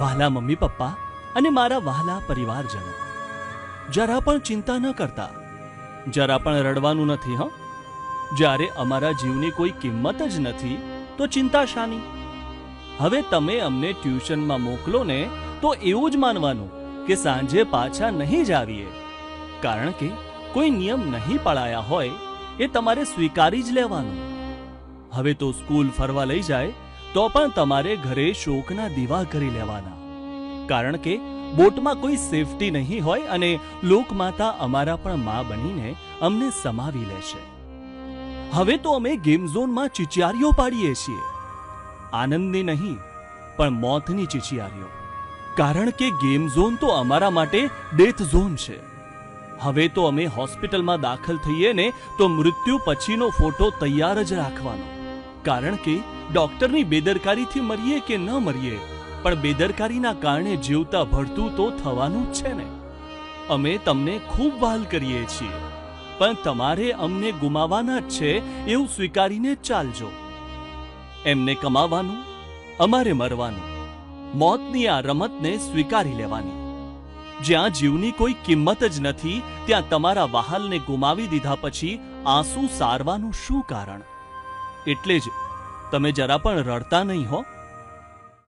વહાલા mummy papa અને મારા વહાલા પરિવારજનો. જરા પણ ચિંતા ન કરતા. જરા પણ રડવાનું નથી, હં. જ્યારે અમારા જીવની કોઈ કિંમત જ નથી, તો ચિંતા શાની? હવે તમે અમને ટ્યુશનમાં મોકલો ને, તો એવું જ માનવાનું કે સાંજે પાછા નહીં જ આવીએ. કારણ કે કોઈ નિયમ નહીં પાળાયા હોય, એ તમારે સ્વીકારી જ લેવાનું. હવે તો સ્કૂલ ફરવા લઈ જાય તો પણ તમારે ઘરે શોકના દીવા કરી લેવાના. કારણ કે બોટમાં કોઈ સેફટી નહીં હોય અને લોકમાતા અમારા પણ મા બનીને અમને સમાવી લેશે હવે તો અમે ગેમ ઝોનમાં ચિચિયારીઓ પાડીએ છીએ. આનંદની નહીં, પણ મોતની ચિચિયારીઓ. કારણ કે ગેમ ઝોન તો અમારા માટે ડેથ ઝોન છે. હવે તો અમે હોસ્પિટલમાં દાખલ થઈએ ને તો મૃત્યુ પછીનો ફોટો તૈયાર જ રાખવાનો. કારણ કે ડોક્ટરની બેદરકારીથી મરીએ કે ન મરીએ? પણ બેદરકારીના કારણે જીવતા ભળતું તો થવાનું જ છે ને. અમે તમને ખૂબ વહાલ કરીએ છીએ. પણ તમારે અમને ગુમાવાના જ છે એવું સ્વીકારીને ચાલજો. એમને કમાવાનું, અમારે મરવાનું, મોતની આ રમતને સ્વીકારી લેવાની. જ્યાં જીવની કોઈ કિંમત જ નથી, ત્યાં તમારા વહાલને ગુમાવી દીધા પછી આંસુ સારવાનું શું કારણ? એટલે જ તમે જરા પણ રડતા નહીં હો.